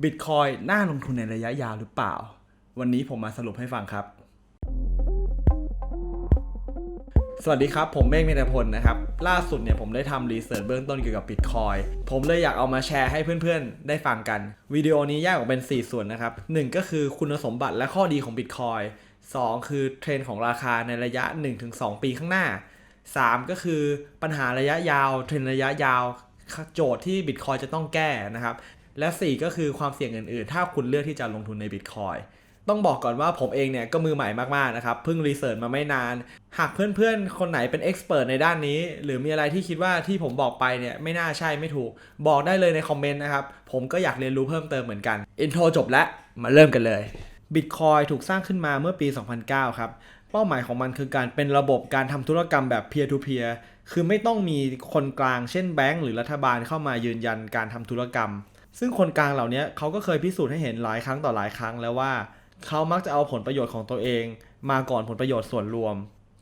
บิตคอยน่าลงทุนในระยะยาวหรือเปล่า วันนี้ผมมาสรุปให้ฟังครับ สวัสดีครับ ผมเมฆเมธพลนะครับ ล่าสุดเนี่ยผมได้ทำรีเสิร์ชเบื้องต้นเกี่ยวกับบิตคอยผมเลยอยากเอามาแชร์ให้เพื่อนๆ ได้ฟังกัน วิดีโอนี้แยกออกเป็น 4 ส่วนนะครับ 1 ก็คือคุณสมบัติและข้อดีของบิตคอย2คือเทรนด์ของราคาในระยะ 1-2 ปีข้างหน้า 3 ก็คือปัญหาระยะยาว เทรนด์ระยะยาวโจทย์ที่บิตคอยจะต้องแก้นะครับ และ 4 ก็คือความเสี่ยงอื่นๆ ถ้าคุณเลือกที่จะลงทุนในบิตคอยต้องบอกก่อนว่าผมเองเนี่ยก็มือใหม่มากๆนะครับ เพิ่งรีเสิร์ชมาไม่นาน หากเพื่อนๆ คนไหนเป็นเอ็กซ์เพรสในด้านนี้ หรือมีอะไรที่คิดว่าที่ผมบอกไปเนี่ยไม่น่าใช่ไม่ถูก บอกได้เลยในคอมเมนต์นะครับ ผมก็อยากเรียนรู้เพิ่มเติมเหมือนกัน อินโทรจบแล้ว มาเริ่มกันเลยบิตคอยถูกสร้างขึ้นมาเมื่อปี 2009 ครับ เป้าหมายของมันคือการเป็นระบบการทำธุรกรรมแบบ peer to peer คือไม่ต้องมีคนกลางเช่นแบงก์หรือรัฐบาลเข้ามายืนยันการทำธุรกรรม ซึ่งคนกลางเหล่านี้เขาก็เคยพิสูจน์ให้เห็นหลายครั้งต่อหลายครั้งแล้วว่าเขามักจะเอาผลประโยชน์ของตัวเอง มาก่อนผลประโยชน์ส่วนรวม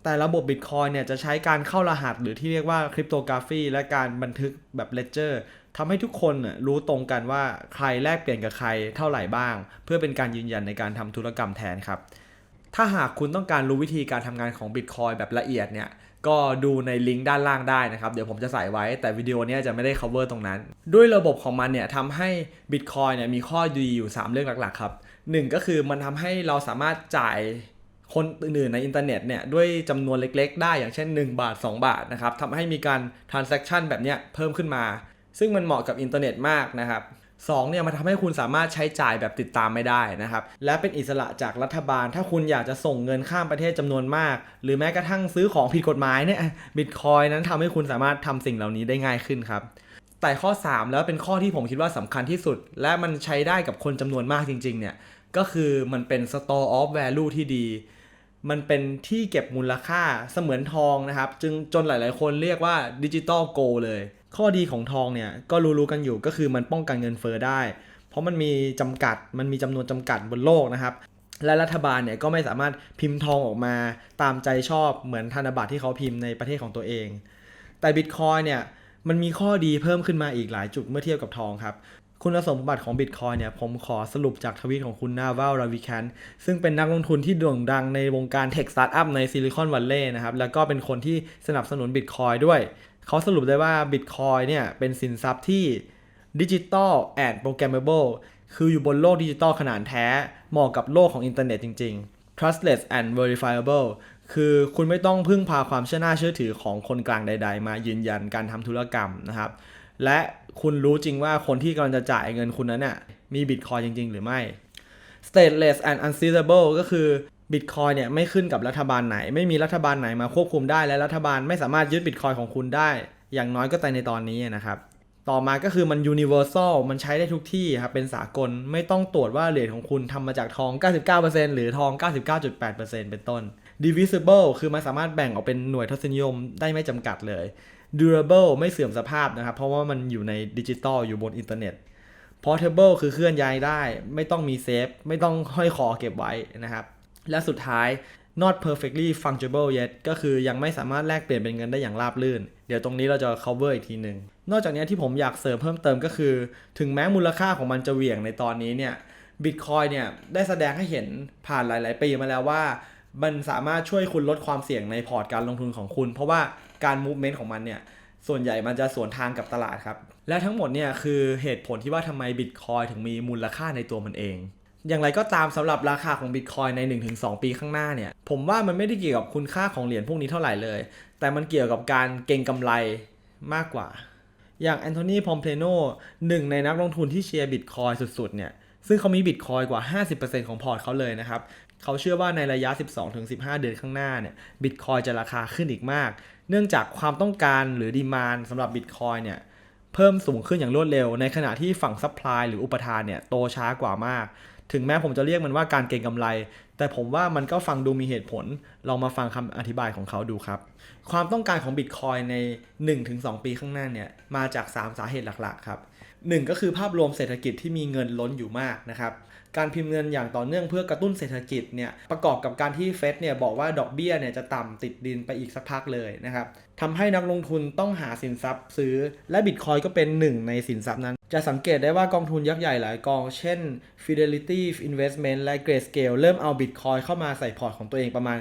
แต่ระบบบิตคอยเนี่ยจะใช้การเข้ารหัสหรือที่เรียกว่าคริปโตกราฟีและการบันทึกแบบเลเจอร์ทำให้ทุกคนรู้ตรงกันว่าใครแลกเปลี่ยนกับใครเท่าไหร่บ้าง เพื่อเป็นการยืนยันในการทำธุรกรรมแทนครับถ้าหากคุณต้องการรู้วิธีการทำงานของ Bitcoin แบบละเอียดเนี่ย ก็ดูในลิงก์ด้านล่างได้นะครับ เดี๋ยวผมจะใส่ไว้แต่วิดีโอนี้จะไม่ได้ cover ตรงนั้น ด้วยระบบของมันเนี่ยทำให้ Bitcoin เนี่ยมีข้อดีอยู่ 3 เรื่องหลักๆครับหนึ่งก็คือมันทำให้เราสามารถจ่ายคนอื่นๆในอินเทอร์เน็ตเนี่ยด้วยจำนวนเล็กๆ ได้อย่างเช่น 1 บาท 2 บาทนะครับทำให้มีการ transaction แบบเนี้ยเพิ่มขึ้นมา ซึ่งมันเหมาะกับอินเทอร์เน็ตมากนะครับ สองเนี่ยมันทำให้คุณสามารถใช้จ่ายแบบติดตามไม่ได้นะครับ และเป็นอิสระจากรัฐบาล ถ้าคุณอยากจะส่งเงินข้ามประเทศจำนวนมาก หรือแม้กระทั่งซื้อของผิดกฎหมายเนี่ยบิตคอยนั้นทำให้คุณสามารถทำสิ่งเหล่านี้ได้ง่ายขึ้นครับแต่ข้อ 3 แล้วเป็นข้อที่ผมคิดว่าสำคัญที่สุด และมันใช้ได้กับคนจำนวนมากจริง ๆ เนี่ย ก็คือมันเป็น store of value ที่ดี มันเป็นที่เก็บมูลค่าเสมือนทองนะครับ จึงจนหลาย ๆ คนเรียกว่าดิจิตอลโกเลย ข้อดีของทองเนี่ยก็รู้ๆกันอยู่ก็คือมันป้องกันเงินเฟอ้อได้ เพราะมันมีจำกัดมันมีจำนวนจำกัดบนโลกนะครับ และรัฐบาลเนี่ยก็ไม่สามารถพิมพ์ทองออกมาตามใจชอบเหมือนธนบัตรที่เขาพิมพ์ในประเทศของตัวเอง แต่บิตคอยเนี่ยมันมีข้อดีเพิ่มขึ้นมาอีกหลายจุดเมื่อเทียบกับทองครับคุณสมบัติของ Bitcoin เนี่ยผมขอสรุปจากทวีตของคุณนาวัลราวิคันซึ่งเป็นนักลงทุนที่โด่งดังในวงการเทคสตาร์ทอัพในซิลิคอนวัลเลย์นะครับ แล้วก็เป็นคนที่สนับสนุน Bitcoin ด้วย เขาสรุปได้ว่า Bitcoin เนี่ยเป็นสินทรัพย์ที่ดิจิตอลแอดโปรแกรมเบิลคืออยู่บนโลกดิจิตอลขนาดแท้ เหมาะกับโลกของอินเทอร์เน็ตจริง ๆ trustless and verifiable คือคุณไม่ต้องพึ่งพาความเชื่อหน้าเชื่อถือของคนกลางใด ๆ มายืนยันการทำธุรกรรมนะครับ และคุณรู้จริงว่าคนที่กำลังจะจ่ายเงินคุณนั้นน่ะมีบิตคอยจริง ๆ หรือไม่ stateless and unseizable ก็คือ บิตคอยเนี่ยไม่ขึ้นกับรัฐบาลไหน ไม่มีรัฐบาลไหนมาควบคุมได้ และรัฐบาลไม่สามารถยึดบิตคอยของคุณได้ อย่างน้อยก็แต่ในตอนนี้นะครับ ต่อมาก็คือมัน universal มันใช้ได้ทุกที่ครับ เป็นสากล ไม่ต้องตรวจว่าเหรียญของคุณทำมาจากทอง 99%หรือทอง 99.8%เป็นต้น divisible คือมันสามารถแบ่งออกเป็นหน่วยทศนิยมได้ไม่จำกัดเลย durable ไม่เสื่อมสภาพนะครับ เพราะว่ามันอยู่ในดิจิตอลอยู่บนอินเทอร์เน็ต portable คือเคลื่อนย้ายได้ ไม่ต้องมีเซฟ ไม่ต้องห้อยคอเก็บไว้นะครับ และสุดท้าย not perfectly fungible yet ก็คือยังไม่สามารถแลกเปลี่ยนเป็นเงินได้อย่างราบรื่น เดี๋ยวตรงนี้เราจะ cover อีกทีหนึ่งนอกจากนี้ที่ผมอยากเสริมเพิ่มเติมก็คือ ถึงแม้มูลค่าของมันจะเหวี่ยงในตอนนี้เนี่ย Bitcoin เนี่ยได้แสดงให้เห็นผ่านหลาย ๆ ปีมาแล้วว่า มันสามารถช่วยคุณลดความเสี่ยงในพอร์ตการลงทุนของคุณ เพราะว่าการ movement ของมันเนี่ยส่วนใหญ่มันจะสวนทางกับตลาดครับ และทั้งหมดเนี่ยคือเหตุผลที่ว่าทำไม Bitcoin ถึงมีมูลค่าในตัวมันเอง อย่างไรก็ตามสำหรับราคาของ Bitcoin ใน 1-2 ปีข้างหน้าเนี่ย ผมว่ามันไม่ได้เกี่ยวกับคุณค่าของเหรียญพวกนี้เท่าไหร่เลย แต่มันเกี่ยวกับการเก็งกำไรมากกว่า อย่างแอนโทนีพอมเพลโนหนึ่งในนักลงทุนที่เชียร์บิตคอยสุดๆ เนี่ย ซึ่งเขามีบิตคอยกว่า 50%ของพอร์ตเขาเลยนะครับ เขาเชื่อว่าในระยะ 12-15 เดือนข้างหน้าเนี่ยบิตคอยจะราคาขึ้นอีกมาก เนื่องจากความต้องการหรือดีมานสำหรับบิตคอยเนี่ยเพิ่มสูงขึ้นอย่างรวดเร็ว ในขณะที่ฝั่งซัพพลายหรืออุปทานเนี่ยโตช้ากว่ามาก ถึงแม้ผมจะเรียกมันว่าการเก็งกำไร แต่ผมว่ามันก็ฟังดูมีเหตุผล ลองมาฟังคำอธิบายของเขาดูครับ ความต้องการของบิตคอยใน 1-2 ปีข้างหน้าเนี่ย มาจาก 3 สาเหตุหลักๆ ครับ หนึ่งก็คือภาพรวมเศรษฐกิจที่มีเงินล้นอยู่มากนะครับการพิมพ์เงินอย่างต่อเนื่องเพื่อกระตุ้นเศรษฐกิจเนี่ยประกอบกับการที่เฟดเนี่ยบอกว่าดอกเบี้ยเนี่ยจะต่ำติดดินไปอีกสักพักเลยนะครับทำให้นักลงทุนต้องหาสินทรัพย์ซื้อ และบิตคอยก็เป็นหนึ่งในสินทรัพย์นั้น จะสังเกตได้ว่ากองทุนยักษ์ใหญ่หลายกอง เช่น Fidelity Investment และ Grayscale เริ่มเอาบิตคอยเข้ามาใส่พอร์ตของตัวเองประมาณ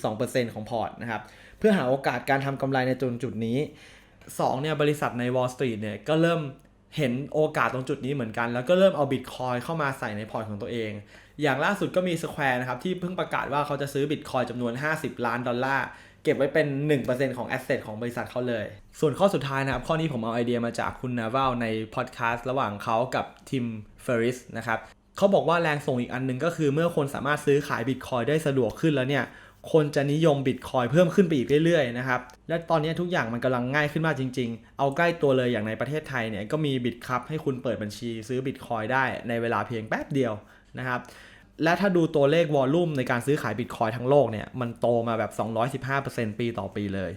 1-2%ของพอร์ตนะครับเพื่อหาโอกาสการทำกำไรในจุดจุดนี้สองเนี่ยบริษัทใน Wall Street เนี่ยก็เริ่ม เห็นโอกาสตรงจุดนี้เหมือนกัน แล้วก็เริ่มเอาบิตคอยเข้ามาใส่ในพอร์ตของตัวเอง อย่างล่าสุดก็มี Square นะครับ ที่เพิ่งประกาศว่าเขาจะซื้อบิตคอยจำนวน 50 ล้านดอลลาร์ เก็บไว้เป็น 1%ของแอสเซทของบริษัทเขาเลย ส่วนข้อสุดท้ายนะครับ ข้อนี้ผมเอาไอเดียมาจากคุณนาวัลในพอดแคสต์ระหว่างเขากับทิมเฟอริสนะครับเขาบอกว่าแรงส่งอีกอันหนึงก็คือเมื่อคนสามารถซื้อขายบิตคอยได้สะดวกขึ้นแล้วเนี่ย คนจะนิยมบิตคอยเพิ่มขึ้นไปอีกเรื่อยๆนะครับ และตอนนี้ทุกอย่างมันกำลังง่ายขึ้นมากจริง ๆ เอาใกล้ตัวเลยอย่างในประเทศไทยเนี่ยก็มีบิตครับให้คุณเปิดบัญชีซื้อบิตคอยได้ในเวลาเพียงแป๊บเดียวนะครับและถ้าดูตัวเลขวอลลุ่มในการซื้อขายบิตคอยทั้งโลกเนี่ยมันโตมาแบบ 215%ปีต่อปีเลย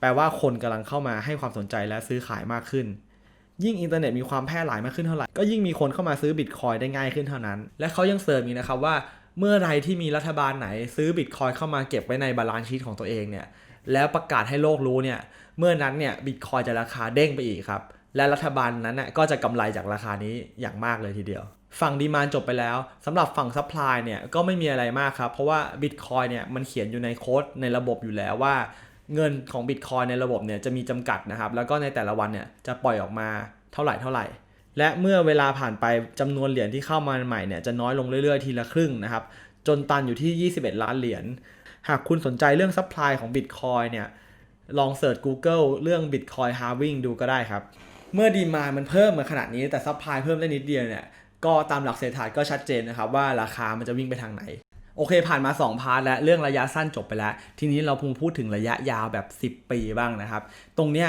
แปลว่าคนกำลังเข้ามาให้ความสนใจและซื้อขายมากขึ้น ยิ่งอินเทอร์เน็ตมีความแพร่หลายมากขึ้นเท่าไหร่ ก็ยิ่งมีคนเข้ามาซื้อบิตคอยได้ง่ายขึ้นเท่านั้น และเขายังเสริมอีกนะครับว่า เมื่อไรที่มีรัฐบาลไหนซื้อบิตคอยเข้ามาเก็บไว้ในบาลานซ์ชีตของตัวเองเนี่ยแล้วประกาศให้โลกรู้เนี่ยเมื่อนั้นเนี่ยบิตคอยจะราคาเด้งไปอีกครับ และรัฐบาลนั้นน่ะก็จะกำไรจากราคานี้อย่างมากเลยทีเดียว ฝั่งดีมานจบไปแล้วสำหรับฝั่งซัพพลายเนี่ยก็ไม่มีอะไรมากครับ เพราะว่า Bitcoin เนี่ยมันเขียนอยู่ในโค้ดในระบบอยู่แล้วว่า เงินของ Bitcoin ในระบบเนี่ยจะมีจำกัดนะครับแล้วก็ในแต่ละวันเนี่ยจะปล่อยออกมาเท่าไหร่เท่าไหร่ และเมื่อเวลาผ่านไปจำนวนเหรียญที่เข้ามาใหม่เนี่ยจะน้อยลงเรื่อยๆ ทีละครึ่งนะครับ จนตันอยู่ที่ 21 ล้านเหรียญ หากคุณสนใจเรื่องซัพพลายของ Bitcoin เนี่ยลองเสิร์ช Google เรื่อง Bitcoin halving ดูก็ได้ครับ เมื่อดีมามันเพิ่มมาขนาดนี้แต่ซัพพลายเพิ่มได้นิดเดียวเนี่ยก็ตามหลักเศรษฐศาสตร์ก็ชัดเจนนะครับว่าราคามันจะวิ่งไปทางไหนโอเค ผ่านมา 2 พาร์ทแล้ว เรื่องระยะสั้นจบไปแล้ว ทีนี้เราพูดพูดถึงระยะยาวแบบ 10 ปีบ้างนะครับ ตรงเนี้ย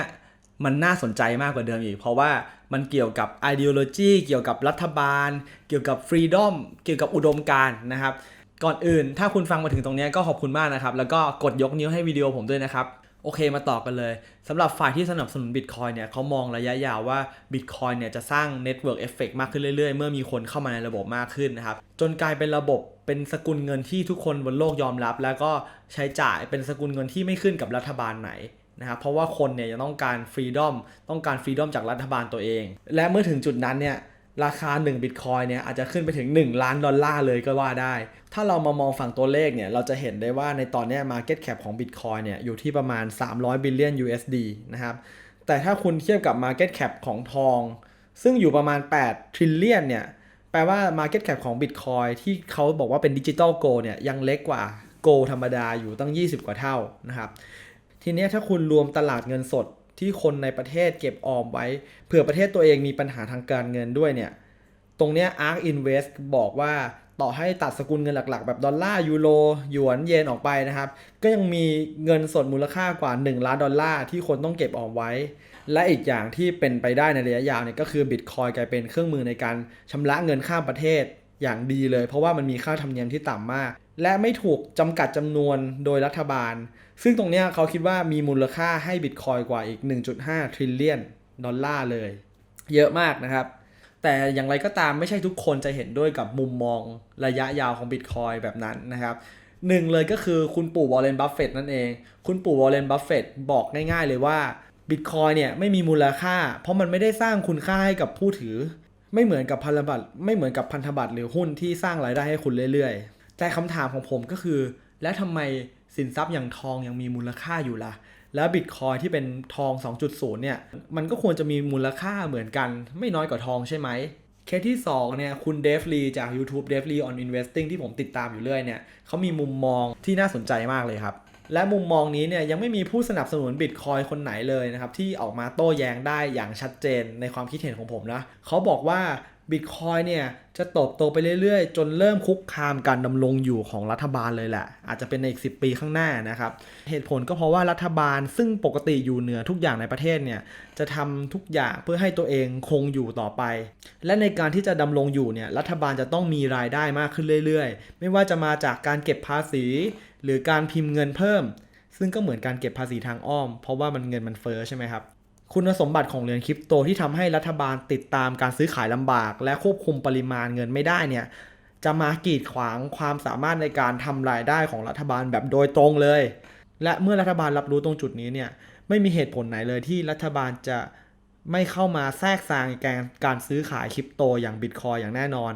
มันน่าสนใจมากกว่าเดิมอีก เพราะว่ามันเกี่ยวกับ ideology เกี่ยวกับรัฐบาล เกี่ยวกับ freedom เกี่ยวกับอุดมการณ์นะครับ ก่อนอื่นถ้าคุณฟังมาถึงตรงนี้ก็ขอบคุณมากนะครับ แล้วก็กดยกนิ้วให้วิดีโอผมด้วยนะครับ โอเคมาต่อกันเลยสำหรับฝ่ายที่สนับสนุน Bitcoin เนี่ยเขามองระยะยาวว่า Bitcoin เนี่ยจะสร้าง Network Effect มากขึ้นเรื่อยๆ เมื่อมีคนเข้ามาในระบบมากขึ้นนะครับ จนกลายเป็นระบบเป็นสกุลเงินที่ทุกคนบนโลกยอมรับ แล้วก็ใช้จ่ายเป็นสกุลเงินที่ไม่ขึ้นกับรัฐบาลไหน นะครับเพราะว่าคนเนี่ยยังต้องการฟรีดอมต้องการฟรีดอมจากรัฐบาลตัวเอง และเมื่อถึงจุดนั้นเนี่ยราคา1 Bitcoin เนี่ยอาจจะขึ้นไปถึง 1 ล้านดอลลาร์เลยก็ว่าได้ ถ้าเรามามองฝั่งตัวเลขเนี่ยเราจะเห็นได้ว่าในตอนนี้ Market Cap ของ Bitcoin เนี่ยอยู่ที่ประมาณ 300 billion USD นะครับ แต่ถ้าคุณเทียบกับ Market Cap ของทอง ซึ่งอยู่ประมาณ 8 trillion เนี่ยแปลว่า Market Cap ของ Bitcoin ที่เขาบอกว่าเป็นดิจิตอลโกเนี่ยยังเล็กกว่าโกธรรมดาอยู่ตั้ง 20 กว่าเท่านะครับ ทีนี้ถ้าคุณรวมตลาดเงินสดที่คนในประเทศเก็บออมไว้ เผื่อประเทศตัวเองมีปัญหาทางการเงินด้วยเนี่ย ตรงเนี้ย ARK Invest บอกว่าต่อให้ตัดสกุลเงินหลักๆ แบบดอลลาร์ยูโรหยวนเยนออกไปนะครับ ก็ยังมีเงินสดมูลค่ากว่า 1 ล้านดอลลาร์ที่คนต้องเก็บออมไว้ และอีกอย่างที่เป็นไปได้ในระยะยาวเนี่ยก็คือบิตคอยกลายเป็นเครื่องมือในการชำระเงินข้ามประเทศอย่างดีเลย เพราะว่ามันมีค่าธรรมเนียมที่ต่ำมาก และไม่ถูกจำกัดจำนวนโดยรัฐบาล ซึ่งตรงนี้เขาคิดว่ามีมูลค่าให้บิตคอยกว่าอีก 1.5 trillion ดอลลาร์เลย เยอะมากนะครับ แต่อย่างไรก็ตามไม่ใช่ทุกคนจะเห็นด้วยกับมุมมองระยะยาวของ Bitcoin แบบนั้นนะครับหนึ่งเลยก็คือคุณปู่วอร์เรนบัฟเฟตนั่นเอง คุณปู่วอร์เรนบัฟเฟตบอกง่ายๆเลยว่า Bitcoin เนี่ยไม่มีมูลค่า เพราะมันไม่ได้สร้างคุณค่าให้กับผู้ถือ ไม่เหมือนกับพันธบัตรไม่เหมือนกับพันธบัตรหรือหุ้นที่สร้างรายได้ให้คุณเรื่อยๆ แต่คำถามของผมก็คือ แล้วทำไมสินทรัพย์อย่างทองยังมีมูลค่าอยู่ล่ะ แล้วบิตคอยที่เป็นทอง 2.0 เนี่ย มันก็ควรจะมีมูลค่าเหมือนกัน ไม่น้อยกว่าทองใช่ไหม เคสที่ 2 เนี่ย คุณเดฟลีจาก YouTube d e v l y on Investing ที่ผมติดตามอยู่เรื่อยเนี่ยเขามีมุมมองที่น่าสนใจมากเลยครับ และมุมมองนี้เนี่ยยังไม่มีผู้สนับสนุนบิตคอยคนไหนเลยนะครับที่ออกมาโต้แย้งได้อย่างชัดเจนในความคิดเห็นของผมนะเขาบอกว่า บิตคอยเนี่ยจะโตโตไปเรื่อยๆ จนเริ่มคุกคามการดำรงอยู่ของรัฐบาลเลยแหละ อาจจะเป็นในอีก 10 ปีข้างหน้านะครับ เหตุผลก็เพราะว่ารัฐบาลซึ่งปกติอยู่เหนือทุกอย่างในประเทศเนี่ยจะทำทุกอย่างเพื่อให้ตัวเองคงอยู่ต่อไป และในการที่จะดำรงอยู่เนี่ยรัฐบาลจะต้องมีรายได้มากขึ้นเรื่อยๆ ไม่ว่าจะมาจากการเก็บภาษี หรือการพิมพ์เงินเพิ่ม ซึ่งก็เหมือนการเก็บภาษีทางอ้อม เพราะว่ามันเงินมันเฟ้อใช่ไหมครับ คุณสมบัติของเหรียญคริปโตที่ทำให้รัฐบาลติดตามการซื้อขายลำบาก และควบคุมปริมาณเงินไม่ได้เนี่ยจะมากีดขวางความสามารถในการทำรายได้ของรัฐบาลแบบโดยตรงเลย และเมื่อรัฐบาลรับรู้ตรงจุดนี้เนี่ยไม่มีเหตุผลไหนเลยที่รัฐบาลจะไม่เข้ามาแทรกแซงการการซื้อขายคริปโตอย่างบิตคอยอย่างแน่นอน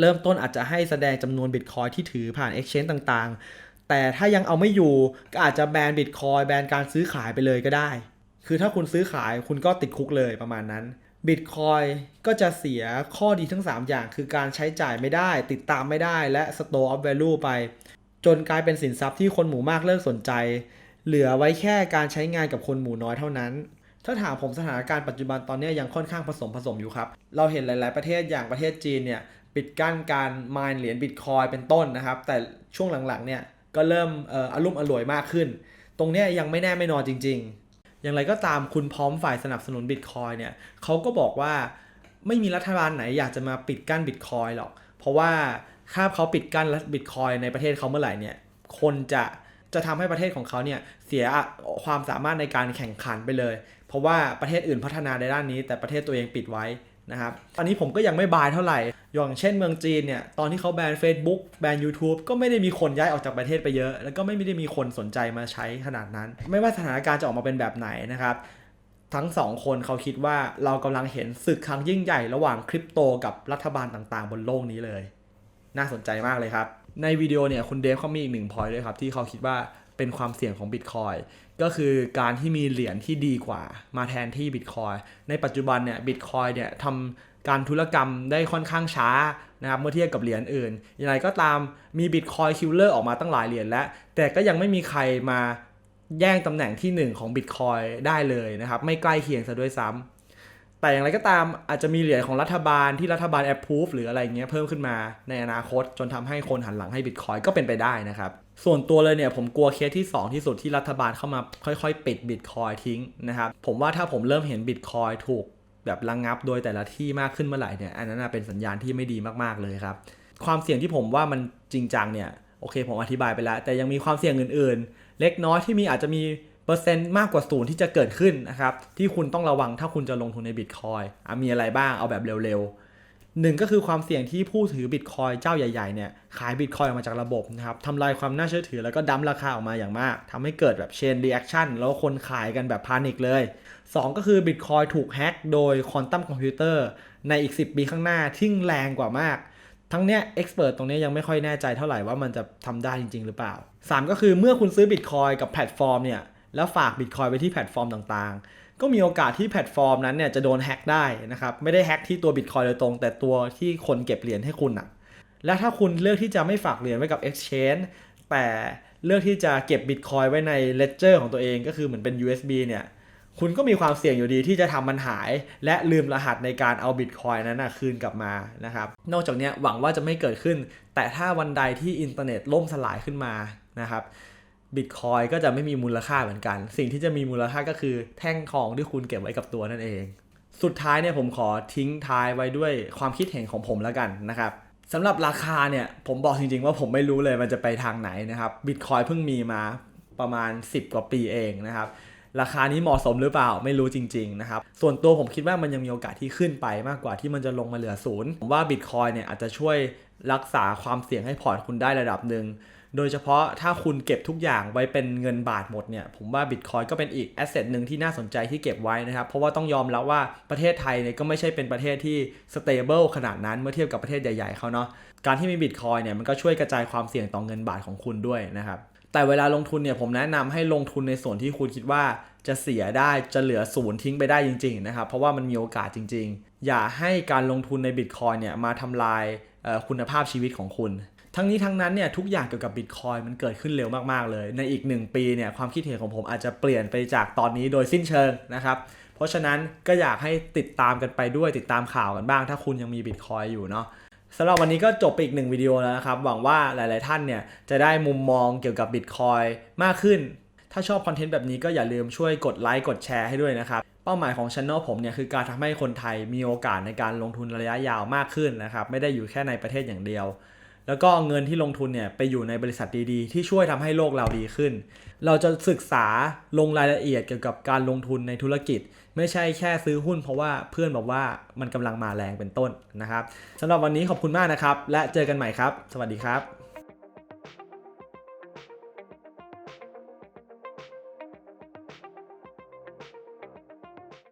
เริ่มต้นอาจจะให้แสดงจำนวนบิตคอยที่ถือผ่าน Exchange ต่างๆ แต่ถ้ายังเอาไม่อยู่ก็อาจจะแบนบิตคอยแบนการซื้อขายไปเลยก็ได้ คือถ้าคุณซื้อขายคุณก็ติดคุกเลยประมาณนั้นบิตคอยก็จะเสียข้อดีทั้ง 3 อย่าง คือการใช้จ่ายไม่ได้ ติดตามไม่ได้และ store of value ไป จนกลายเป็นสินทรัพย์ที่คนหมู่มากเลิกสนใจ เหลือไว้แค่การใช้งานกับคนหมู่น้อยเท่านั้น ถ้าถามผมสถานการณ์ปัจจุบันตอนนี้ยังค่อนข้างผสมผสมอยู่ครับ เราเห็นหลาย ๆ ประเทศอย่างประเทศจีนเนี่ยปิดกั้นการมายเหรียญบิตคอยเป็นต้นนะครับ แต่ช่วงหลัง ๆ เนี่ยก็เริ่มอออารมณ์อร่วยมากขึ้น ตรงนี้ยยังไม่แน่ไม่นอนจริง ๆ อย่างไรก็ตามคุณพร้อมฝ่ายสนับสนุนบิตคอยเนี่ยเขาก็บอกว่าไม่มีรัฐบาลไหนอยากจะมาปิดกั้นบิตคอยหรอก เพราะว่าถ้าเขาปิดกั้นบิตคอยในประเทศเขาเมื่อไหร่เนี่ย คนจะจะทำให้ประเทศของเขาเนี่ยเสียความสามารถในการแข่งขันไปเลย เพราะว่าประเทศอื่นพัฒนาในด้านนี้ แต่ประเทศตัวเองปิดไว้ นะครับตอนนี้ผมก็ยังไม่บายเท่าไหร่ อย่างเช่นเมืองจีนเนี่ย ตอนที่เขาแบน Facebook แบน YouTube ก็ไม่ได้มีคนย้ายออกจากประเทศไปเยอะ แล้วก็ไม่ได้มีคนสนใจมาใช้ขนาดนั้น ไม่ว่าสถานการณ์จะออกมาเป็นแบบไหนนะครับ ทั้งสองคนเขาคิดว่าเรากำลังเห็นศึกครั้งยิ่งใหญ่ระหว่างคริปโตกับรัฐบาลต่างๆ บนโลกนี้เลย น่าสนใจมากเลยครับ ในวิดีโอเนี่ยคุณเดฟเขามีอีกหนึ่งพอยต์ด้วยครับที่เขาคิดว่า เป็นความเสี่ยงของบิตคอยก็คือการที่มีเหรียญที่ดีกว่า มาแทนที่บิตคอยในปัจจุบันเนี่ยบิตคอยเนี่ยทำการธุรกรรมได้ค่อนข้างช้านะครับเมื่อเทียบกับเหรียญอื่นอย่างไรก็ตามมีบิตคอยคิลเลอร์ออกมาตั้งหลายเหรียญแล้ว แต่ก็ยังไม่มีใครมาแย่งตำแหน่งที่ 1 ของบิตคอยได้เลยนะครับ ไม่ใกล้เคียงซะด้วยซ้ำแต่อย่างไรก็ตามอาจจะมีเหรียญของรัฐบาลที่รัฐบาลแอปพูฟหรืออะไรเงี้ยเพิ่มขึ้นมาในอนาคตจนทำให้คนหันหลังให้บิตคอยก็เป็นไปได้นะครับ ส่วนตัวเลยเนี่ยผมกลัวเคสที่ 2 ที่สุดที่รัฐบาลเข้ามาค่อยๆ ปิดบิตคอยทิ้งนะครับ ผมว่าถ้าผมเริ่มเห็นบิตคอยถูกแบบระงงับโดยแต่ละที่มากขึ้นเมื่อไหร่เนี่ยอันนั้นเป็นสัญญาณที่ไม่ดีมากๆเลยครับ ความเสี่ยงที่ผมว่ามันจริงจังเนี่ยโอเคผมอธิบายไปแล้ว แต่ยังมีความเสี่ยงอื่นๆ เล็กน้อยที่มีอาจจะมีเปอร์เซ็นต์มากกว่าศูนย์ที่จะเกิดขึ้นนะครับที่คุณต้องระวังถ้าคุณจะลงทุนในบิตคอยมีอะไรบ้างเอาแบบเร็วๆ หนึ่งก็คือความเสี่ยงที่ผู้ถือบิตคอยเจ้าใหญ่ๆเนี่ยขายบิตคอยออกมาจากระบบนะครับทำลายความน่าเชื่อถือแล้วก็ดั้มราคาออกมาอย่างมากทำให้เกิดแบบเชนรีแอคชั่นแล้วคนขายกันแบบพานิคเลย 2 ก็คือบิตคอยถูกแฮ็กโดยควอนตัมคอมพิวเตอร์ในอีก 10 ปีข้างหน้าที่แรงกว่ามาก ทั้งเนี้ยเอ็กซ์เพรสตรงนี้ยังไม่ค่อยแน่ใจเท่าไหร่ว่ามันจะทำได้จริง ๆ หรือเปล่า 3 ก็คือเมื่อคุณซื้อบิตคอยกับแพลตฟอร์มเนี่ยแล้วฝากบิตคอยไว้ที่แพลตฟอร์มต่างๆ ก็มีโอกาสที่แพลตฟอร์มนั้นเนี่ยจะโดนแฮ็กได้นะครับ ไม่ได้แฮ็กที่ตัวบิตคอยโดยตรง แต่ตัวที่คนเก็บเหรียญให้คุณอะและถ้าคุณเลือกที่จะไม่ฝากเหรียญไว้กับ Exchange แต่เลือกที่จะเก็บบิตคอยไว้ใน Ledger ของตัวเองก็คือเหมือนเป็น USB เนี่ยคุณก็มีความเสี่ยงอยู่ดีที่จะทำมันหาย และลืมรหัสในการเอาบิตคอยนั้นนะคืนกลับมานะครับ นอกจากนี้หวังว่าจะไม่เกิดขึ้น แต่ถ้าวันใดที่อินเทอร์เน็ตล่มสลายขึ้นมานะครับ บิตคอยก็จะไม่มีมูลค่าเหมือนกัน สิ่งที่จะมีมูลค่าก็คือแท่งทองที่คุณเก็บไว้กับตัวนั่นเอง สุดท้ายเนี่ยผมขอทิ้งท้ายไว้ด้วยความคิดเห็นของผมแล้วกันนะครับสำหรับราคาเนี่ยผมบอกจริง ๆ ว่าผมไม่รู้เลยมันจะไปทางไหนนะครับบิตคอยเพิ่งมีมาประมาณ 10 กว่าปีเองนะครับราคานี้เหมาะสมหรือเปล่าไม่รู้จริงๆนะครับส่วนตัวผมคิดว่ามันยังมีโอกาสที่ขึ้นไปมากกว่าที่มันจะลงมาเหลือศูนย์ผมว่าบิตคอยเนี่ยอาจจะช่วยรักษาความเสี่ยงให้พอร์ตคุณได้ระดับหนึ่ง โดยเฉพาะถ้าคุณเก็บทุกอย่างไว้เป็นเงินบาทหมดเนี่ย ผมว่าบิตคอยก็เป็นอีกแอสเซทหนึ่งที่น่าสนใจที่เก็บไว้นะครับ เพราะว่าต้องยอมรับว่าประเทศไทยเนี่ยก็ไม่ใช่เป็นประเทศที่สเตเบิลขนาดนั้นเมื่อเทียบกับประเทศใหญ่ๆเขาเนาะ การที่มีบิตคอยเนี่ยมันก็ช่วยกระจายความเสี่ยงต่อเงินบาทของคุณด้วยนะครับ แต่เวลาลงทุนเนี่ยผมแนะนำให้ลงทุนในส่วนที่คุณคิดว่าจะเสียได้จะเหลือศูนย์ทิ้งไปได้จริงๆนะครับเพราะว่ามันมีโอกาสจริง ๆ อย่าให้การลงทุนในบิตคอยเนี่ยมาทำลายคุณภาพชีวิตของคุณ ทั้งนี้ทั้งนั้นเนี่ยทุกอย่างเกี่ยวกับบิตคอยมันเกิดขึ้นเร็วมากๆเลย ในอีก 1 ปีเนี่ยความคิดเห็นของผมอาจจะเปลี่ยนไปจากตอนนี้โดยสิ้นเชิงนะครับเพราะฉะนั้นก็อยากให้ติดตามกันไปด้วยติดตามข่าวกันบ้าง ถ้าคุณยังมีบิตคอยอยู่เนาะสำหรับวันนี้ก็จบไปอีกหนึ่งวิดีโอแล้วนะครับ หวังว่าหลาย ๆ ท่านเนี่ยจะได้มุมมองเกี่ยวกับบิตคอยมากขึ้น ถ้าชอบคอนเทนต์แบบนี้ก็อย่าลืมช่วยกดไลค์กดแชร์ให้ด้วยนะครับเป้าหมายของช anel ผมเนี่ยคือการทำให้คนไทยมีโอกาสในการลงทุนระยะยาวมากขึ้นนะครับไม่ได้อยู่แค่ในประเทศอย่างเดียว แล้วก็เอาเงินที่ลงทุนเนี่ยไปอยู่ในบริษัทดีๆ ที่ช่วยทำให้โลกเราดีขึ้น เราจะศึกษาลงรายละเอียดเกี่ยวกับการลงทุนในธุรกิจ ไม่ใช่แค่ซื้อหุ้นเพราะว่าเพื่อนบอกว่ามันกำลังมาแรงเป็นต้นนะครับสำหรับวันนี้ขอบคุณมากนะครับ และเจอกันใหม่ครับ สวัสดีครับ